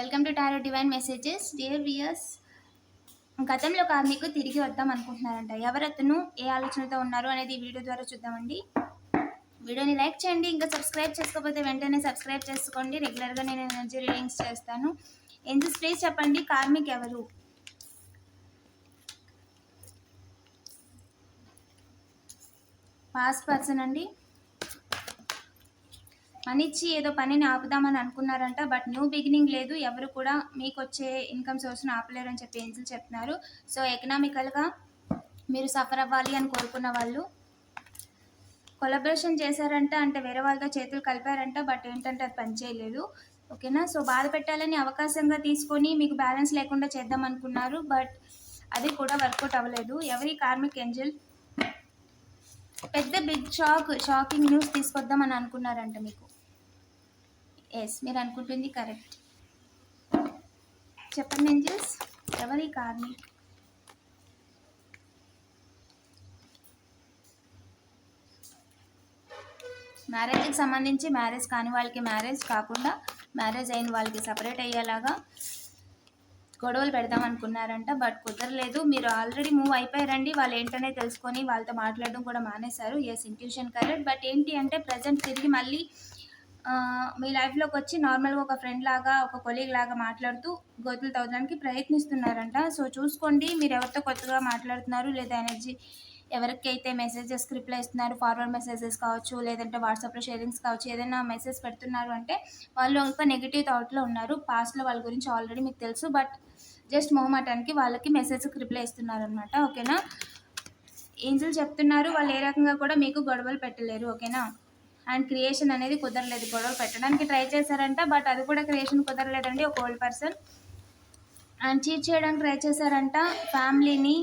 Welcome to tarot divine messages dear viewers గతంలో కార్మికు తిరిగి వద్దాం అనుకుంటున్నారంట. ఎవరతను ఏ ఆలోచనతో ఉన్నారు అనేది వీడియో ద్వారా చూద్దామండి. వీడియోని లైక్ చేయండి ఇంకా సబ్స్క్రైబ్ చేసుకోకపోతే వెంటనే సబ్స్క్రైబ్ చేసుకోండి. రెగ్యులర్గా నేను ఎనర్జీ రీడింగ్స్ చేస్తాను. ఏంజల్స్ ప్లీజ్ చెప్పండి కార్మిక్ ఎవరు? పాస్ట్ పర్సన్ అండి. పని ఇచ్చి ఏదో పనిని ఆపుదామని అనుకున్నారంట బట్ న్యూ బిగినింగ్ లేదు. ఎవరు కూడా మీకు వచ్చే ఇన్కమ్ సోర్స్ని ఆపలేరని చెప్పి ఏంజిల్ చెప్తున్నారు. సో ఎకనామికల్గా మీరు సఫర్ అవ్వాలి అని కోరుకున్న వాళ్ళు కొలబరేషన్ చేశారంట అంటే వేరే వాళ్ళతో చేతులు కలిపారంట బట్ ఏంటంటే అది పని చేయలేదు. ఓకేనా? సో బాధ పెట్టాలని అవకాశంగా తీసుకొని మీకు బ్యాలెన్స్ లేకుండా చేద్దాం అనుకున్నారు బట్ అది కూడా వర్కౌట్ అవ్వలేదు. ఎవరి కార్మిక్ ఏంజల్? పెద్ద బిగ్ షాక్ షాకింగ్ న్యూస్ తీసుకొద్దామని అనుకున్నారంట మీకు. ఎస్ మీరు అనుకుంటుంది కరెక్ట్ చెప్పండి ఏంజల్స్ ఎవరి కార్ని? మ్యారేజ్కి సంబంధించి మ్యారేజ్ కాని వాళ్ళకి మ్యారేజ్ కాకుండా మ్యారేజ్ అయిన వాళ్ళకి సపరేట్ అయ్యేలాగా గొడవలు పెడదాం అనుకున్నారంట బట్ కుదరలేదు. మీరు ఆల్రెడీ మూవ్ అయిపోయారండి వాళ్ళు ఏంటనే తెలుసుకొని వాళ్ళతో మాట్లాడడం కూడా మానేశారు. ఎస్ ఇంట్యూషన్ కరెక్ట్ బట్ ఏంటి అంటే ప్రజెంట్ తిరిగి మళ్ళీ మీ లైఫ్లోకి వచ్చి నార్మల్గా ఒక ఫ్రెండ్ లాగా ఒక కొలీగ్ లాగా మాట్లాడుతూ గోతులు తవ్వడానికి ప్రయత్నిస్తున్నారంట. సో చూసుకోండి మీరు ఎవరితో కొత్తగా మాట్లాడుతున్నారు లేదా ఎనర్జీ ఎవరికైతే మెసేజెస్ రిప్లై ఇస్తున్నారు ఫార్వర్డ్ మెసేజెస్ కావచ్చు లేదంటే వాట్సాప్లో షేరింగ్స్ కావచ్చు ఏదైనా మెసేజ్ పెడుతున్నారు అంటే వాళ్ళు ఇంకా నెగిటివ్ థాట్లో ఉన్నారు. పాస్ట్లో వాళ్ళ గురించి ఆల్రెడీ మీకు తెలుసు బట్ జస్ట్ మొహమాటానికి వాళ్ళకి మెసేజ్కి రిప్లై ఇస్తున్నారు అనమాట ఓకేనా ఏంజల్ చెప్తున్నారు వాళ్ళు ఏ రకంగా కూడా మీకు గొడవలు పెట్టలేరు ఓకేనా అండ్ క్రియేషన్ అనేది కుదరలేదు గొడవలు పెట్టడానికి ట్రై చేశారంట బట్ అది కూడా క్రియేషన్ కుదరలేదండి ఒక ఓల్డ్ పర్సన్. అండ్ చీట్ చేయడానికి ట్రై చేశారంట ఫ్యామిలీని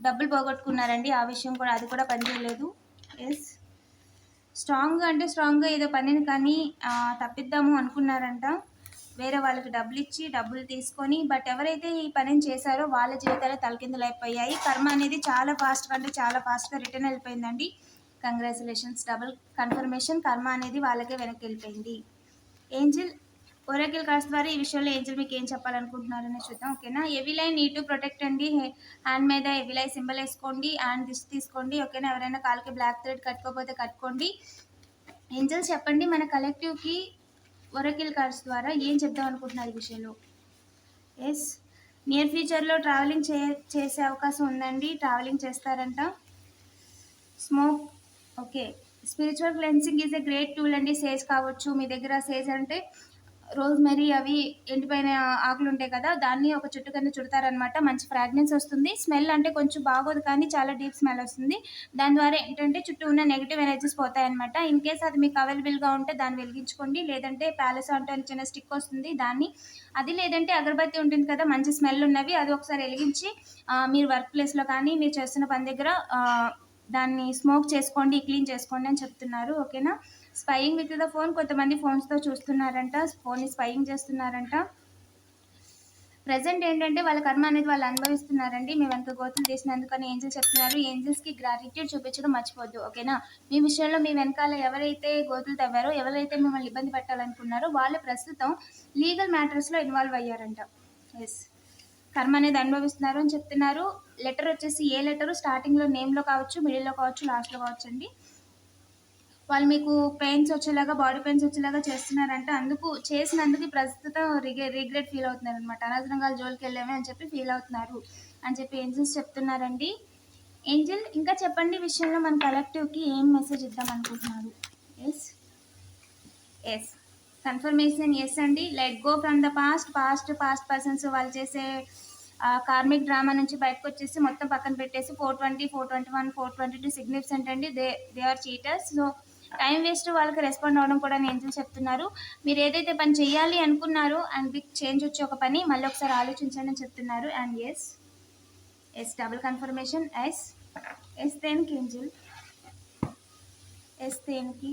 డబ్బులు పోగొట్టుకున్నారండి ఆ విషయం కూడా అది కూడా పనిచేయలేదు. ఎస్ స్ట్రాంగ్గా అంటే స్ట్రాంగ్గా ఏదో పనిని కానీ తప్పిద్దాము అనుకున్నారంట. వేరే వాళ్ళకి డబ్బులు ఇచ్చి డబ్బులు తీసుకొని బట్ ఎవరైతే ఈ పనిని చేశారో వాళ్ళ జీవితాలు తలకిందులైపోయాయి. కర్మ అనేది చాలా ఫాస్ట్గా అంటే చాలా ఫాస్ట్గా రిటర్న్ వెళ్ళిపోయిందండి. కంగ్రాచులేషన్స్. డబుల్ కన్ఫర్మేషన్ కర్మ అనేది వాళ్ళకే వెనక్కి వెళ్ళిపోయింది ఏంజిల్ ఒరాకిల్ కార్డ్స్ ద్వారా ఈ విషయంలో ఏంజిల్ మీకు ఏం చెప్పాలనుకుంటున్నారని చూద్దాం ఓకేనా? ఎవిలై నీ టు ప్రొటెక్ట్ అండి. హ్యాండ్ మీద ఎవిలై సింబల్ వేసుకోండి హ్యాండ్ దిష్టి తీసుకోండి ఓకేనా? ఎవరైనా కాలుకి బ్లాక్ థ్రెడ్ కట్టుకోకపోతే కట్టుకోండి. ఏంజల్స్ చెప్పండి మన కలెక్టివ్కి ఒరకిల్ కార్డ్స్ ద్వారా ఏం చెప్దాం అనుకుంటున్నారు ఈ విషయంలో? ఎస్ నియర్ ఫ్యూచర్లో ట్రావెలింగ్ చే చేసే అవకాశం ఉందండి. ట్రావెలింగ్ చేస్తారంట. Smoke okay. Spiritual cleansing is a great tool అండి. సేజ్ కావచ్చు మీ దగ్గర సేజ్ అంటే రోజ్మెరీ అవి ఎండిపోయిన ఆకులు ఉంటాయి కదా దాన్ని ఒక చుట్టు కింద చుడతారనమాట. మంచి ఫ్రాగ్రెన్స్ వస్తుంది. స్మెల్ అంటే కొంచెం బాగోదు కానీ చాలా డీప్ స్మెల్ వస్తుంది. దాని ద్వారా ఏంటంటే చుట్టూ ఉన్న నెగిటివ్ ఎనర్జీస్ పోతాయన్నమాట ఇన్ కేస్ అది మీకు అవైలబుల్గా ఉంటే దాన్ని వెలిగించుకోండి. లేదంటే ప్యాలెస్ అంటే చిన్న స్టిక్ వస్తుంది దాన్ని. అది లేదంటే అగరబత్తి ఉంటుంది కదా మంచి స్మెల్ ఉన్నవి అది ఒకసారి వెలిగించి మీరు వర్క్ ప్లేస్లో కానీ మీరు చేస్తున్న పని దగ్గర దాన్ని స్మోక్ చేసుకోండి క్లీన్ చేసుకోండి అని చెప్తున్నారు ఓకేనా స్పైయింగ్ విత్ ద ఫోన్ కొంతమంది ఫోన్స్తో చూస్తున్నారంట ఫోన్ని స్పైయింగ్ చేస్తున్నారంట. ప్రజెంట్ ఏంటంటే వాళ్ళ కర్మ అనేది వాళ్ళు అనుభవిస్తున్నారండి మేము వెనక గోతులు తీసినందుకని ఏంజల్స్ చెప్తున్నారు. ఏంజల్స్కి గ్రాటిట్యూడ్ చూపించడం మర్చిపోద్దు ఓకేనా మీ విషయంలో మీ వెనకాల ఎవరైతే గోతులు తవ్వారో ఎవరైతే మిమ్మల్ని ఇబ్బంది పెట్టాలనుకున్నారో వాళ్ళు ప్రస్తుతం లీగల్ మ్యాటర్స్లో ఇన్వాల్వ్ అయ్యారంట. ఎస్ కర్మ అనేది అనుభవిస్తున్నారు అని చెప్తున్నారు. లెటర్ వచ్చేసి ఏ లెటరు? స్టార్టింగ్లో నేమ్లో కావచ్చు మిడిల్లో కావచ్చు లాస్ట్లో కావచ్చు అండి. వాళ్ళు మీకు పెయిన్స్ వచ్చేలాగా బాడీ పెయిన్స్ వచ్చేలాగా చేస్తున్నారంటే అందుకు చేసినందుకు ప్రస్తుతం రిగే రిగ్రెట్ ఫీల్ అవుతున్నారు అనమాట అనవసరంగా జోలికి వెళ్ళామే అని చెప్పి ఫీల్ అవుతున్నారు అని చెప్పి ఏంజల్స్ చెప్తున్నారండి. ఏంజల్ ఇంకా చెప్పండి విషయంలో మన కలెక్టివ్కి ఏం మెసేజ్ ఇద్దాం అనుకుంటున్నారు? ఎస్ ఎస్ కన్ఫర్మేషన్ ఎస్ అండి. Let go from the past past past persons వాళ్ళు చేసే కార్మిక్ డ్రామా నుంచి బయటకు వచ్చేసి మొత్తం పక్కన పెట్టేసి four twenty four twenty one four twenty two significant అండి they they are cheaters. So time waste వాళ్ళకి రెస్పాండ్ అవ్వడం కూడా నేను చెప్తున్నారు? మీరు ఏదైతే పని చేయాలి అనుకున్నారో అండ్ బిగ్ చేంజ్ వచ్చే ఒక పని మళ్ళీ ఒకసారి ఆలోచించండి అని చెప్తున్నారు. And yes yes double confirmation yes yes దేనికి ఏంజిల్ ఎస్ దేనికి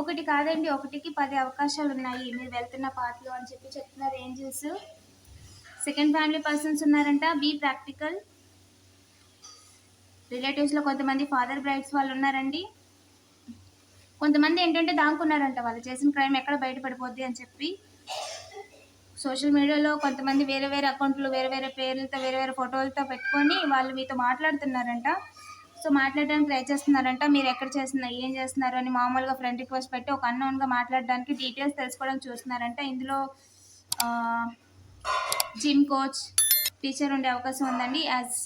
ఒకటి కాదండి ఒకటికి పది అవకాశాలు ఉన్నాయి మీరు వెళ్తున్న పాటలు అని చెప్పి చెప్తున్నారు ఏంజిల్స్. సెకండ్ ఫ్యామిలీ పర్సన్స్ ఉన్నారంట బీ ప్రాక్టికల్. రిలేటివ్స్లో కొంతమంది ఫాదర్ బ్రైడ్స్ వాళ్ళు ఉన్నారండి. కొంతమంది ఏంటంటే దాంకున్నారంట వాళ్ళు చేసిన క్రైమ్ ఎక్కడ బయటపడిపోద్ది అని చెప్పి. సోషల్ మీడియాలో కొంతమంది వేరే వేరే అకౌంట్లు వేరే వేరే పేర్లతో వేరే వేరే ఫోటోలతో పెట్టుకొని వాళ్ళు మీతో మాట్లాడుతున్నారంట. సో మాట్లాడడానికి ట్రై చేస్తున్నారంట. మీరు ఎక్కడ చేస్తున్నారు ఏం చేస్తున్నారు అని మామూలుగా ఫ్రెండ్ రిక్వెస్ట్ పెట్టి ఒక అన్నోన్గా మాట్లాడడానికి డీటెయిల్స్ తెలుసుకోవడం చూస్తున్నారంట. ఇందులో జిమ్ కోచ్ టీచర్ ఉండే అవకాశం ఉందండి. యాజ్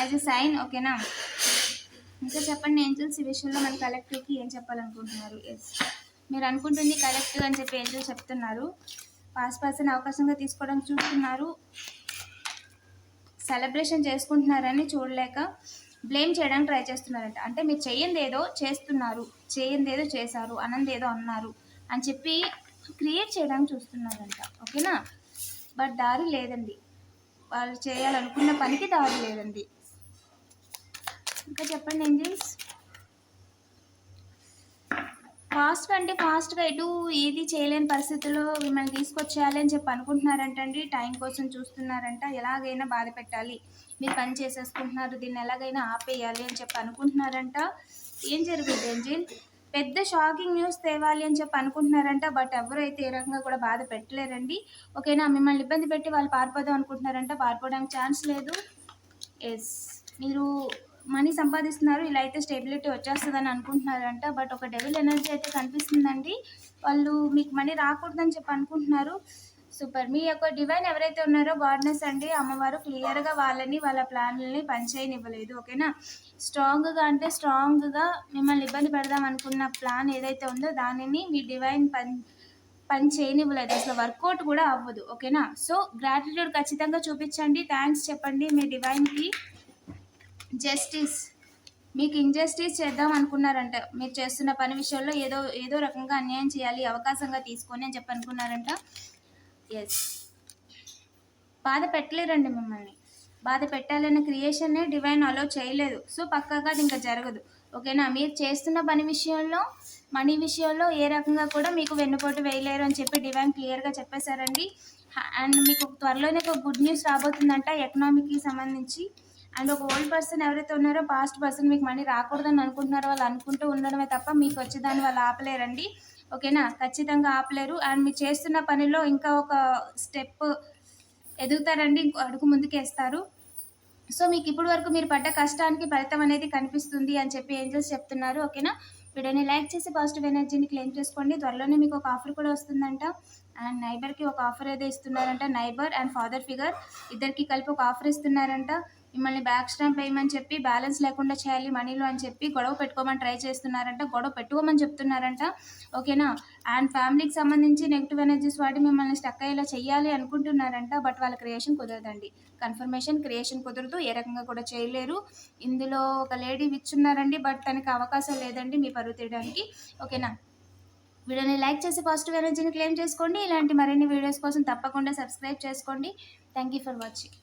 యాజ్ ఎ సైన్ ఓకేనా ఇంకా చెప్పండి ఏంజల్స్ ఈ విషయంలో మన కలెక్టివ్కి ఏం చెప్పాలనుకుంటున్నారు? ఎస్ మీరు అనుకుంటుంది కలెక్టివ్ అని చెప్పి ఏంజల్ చెప్తున్నారు. పాస్ పర్సన్ అవకాశంగా తీసుకోవడానికి చూస్తున్నారు. సెలబ్రేషన్ చేసుకుంటున్నారని చూడలేక బ్లేమ్ చేయడానికి ట్రై చేస్తున్నారంట. అంటే మీరు చేయంది ఏదో చేస్తున్నారు చేయంది ఏదో చేశారు అనంది ఏదో అన్నారు అని చెప్పి క్రియేట్ చేయడానికి చూస్తున్నారంట. ఓకేనా? బట్ దారి లేదండి. వాళ్ళు చేయాలనుకున్న పనికి దారి లేదండి. ఇంకా చెప్పండి ఏంజల్స్ ఫాస్ట్ అంటే ఫాస్ట్గా ఎటు ఏది చేయలేని పరిస్థితుల్లో మిమ్మల్ని తీసుకొచ్చేయాలి అని చెప్పి అనుకుంటున్నారంటండి. టైం కోసం చూస్తున్నారంట. ఎలాగైనా బాధ పెట్టాలి. మీరు పని చేసేసుకుంటున్నారు. దీన్ని ఎలాగైనా ఆపేయాలి అని చెప్పి అనుకుంటున్నారంట. ఏం జరుగుతుంది ఏంజిల్ పెద్ద షాకింగ్ న్యూస్ తేవాలి అని చెప్పి అనుకుంటున్నారంట. బట్ ఎవరైతే ఏ రకంగా కూడా బాధ పెట్టలేరండి. ఓకేనా? మిమ్మల్ని ఇబ్బంది పెట్టి వాళ్ళు పారిపోదాం అనుకుంటున్నారంట. పారిపోవడానికి ఛాన్స్ లేదు. ఎస్. మీరు మనీ సంపాదిస్తున్నారు ఇలా అయితే స్టెబిలిటీ వచ్చేస్తుందని అనుకుంటున్నారంట. బట్ ఒక డెవిల్ ఎనర్జీ అయితే కనిపిస్తుందండి. వాళ్ళు మీకు మనీ రాకూడదని చెప్పి అనుకుంటున్నారు. సూపర్. మీ యొక్క డివైన్ ఎవరైతే ఉన్నారో గాడ్నెస్ అండి. అమ్మవారు క్లియర్గా వాళ్ళని వాళ్ళ ప్లాన్లని పనిచేయనివ్వలేదు ఓకేనా? స్ట్రాంగ్గా అంటే స్ట్రాంగ్గా మిమ్మల్ని ఇబ్బంది పెడదాం అనుకున్న ప్లాన్ ఏదైతే ఉందో దానిని మీ డివైన్ పని పని చేయనివ్వలేదు. అసలు వర్కౌట్ కూడా అవ్వదు ఓకేనా? సో గ్రాటిట్యూడ్ ఖచ్చితంగా చూపించండి. థ్యాంక్స్ చెప్పండి మీ డివైన్కి. జస్టిస్ మీకు ఇంజస్టిస్ చేద్దాం అనుకున్నారంట. మీరు చేస్తున్న పని విషయంలో ఏదో ఏదో రకంగా అన్యాయం చేయాలి అవకాశంగా తీసుకొని అని చెప్పి అనుకున్నారంట. ఎస్ బాధ పెట్టలేరండి మిమ్మల్ని. బాధ పెట్టాలనే క్రియేషన్నే డివైన్ అలో చేయలేదు. సో పక్కాగా అది ఇంకా జరగదు. ఓకేనా? మీరు చేస్తున్న పని విషయంలో మనీ విషయంలో ఏ రకంగా కూడా మీకు వెన్నుపోటు వేయలేరు అని చెప్పి డివైన్ క్లియర్గా చెప్పేశారండి. అండ్ మీకు త్వరలోనే ఒక గుడ్ న్యూస్ రాబోతుందంట ఎకనామీకి సంబంధించి. అండ్ ఒక ఓల్డ్ పర్సన్ ఎవరైతే ఉన్నారో పాస్ట్ పర్సన్ మీకు మనీ రాకూడదని అనుకుంటున్నారో వాళ్ళు అనుకుంటూ ఉండడమే తప్ప మీకు వచ్చేదాన్ని వాళ్ళు ఆపలేరండి. ఓకేనా ఖచ్చితంగా ఆపలేరు. అండ్ మీరు చేస్తున్న పనిలో ఇంకా ఒక స్టెప్ ఎదుగుతారండి ఇంకో అడుగు ముందుకేస్తారు. సో మీకు ఇప్పటి వరకు మీరు పడ్డ కష్టానికి ఫలితం అనేది కనిపిస్తుంది అని చెప్పి ఏంజల్స్ చెప్తున్నారు. ఓకేనా వీడియోని లైక్ చేసి పాజిటివ్ ఎనర్జీని క్లెయిమ్ చేసుకోండి. త్వరలోనే మీకు ఒక ఆఫర్ కూడా వస్తుందంట. అండ్ నైబర్కి ఒక ఆఫర్ ఏదో ఇస్తున్నారంట నైబర్ అండ్ ఫాదర్ ఫిగర్ ఇద్దరికి కలిపి ఒక ఆఫర్ ఇస్తున్నారంట. మిమ్మల్ని బ్యాక్ స్టాంప్ వేయమని చెప్పి బ్యాలెన్స్ లేకుండా చేయాలి మనీలో అని చెప్పి గొడవ పెట్టుకోమని ట్రై చేస్తున్నారంట. గొడవ పెట్టుకోమని చెప్తున్నారంట. ఓకేనా అండ్ ఫ్యామిలీకి సంబంధించి నెగిటివ్ ఎనర్జీస్ వాటి మిమ్మల్ని స్టక్ అయ్యేలా చేయాలి అనుకుంటున్నారంట. బట్ వాళ్ళ క్రియేషన్ కుదరదండి. కన్ఫర్మేషన్ క్రియేషన్ కుదరదు. ఏ రకంగా కూడా చేయలేరు. ఇందులో ఒక లేడీ విచ్చున్నారండి. బట్ తనకి అవకాశం లేదండి మీ పరువు తీయడానికి. ఓకేనా వీడియోని లైక్ చేసి పాజిటివ్ ఎనర్జీని క్లెయిమ్ చేసుకోండి. ఇలాంటి మరిన్ని వీడియోస్ కోసం తప్పకుండా సబ్స్క్రైబ్ చేసుకోండి. Thank you for watching.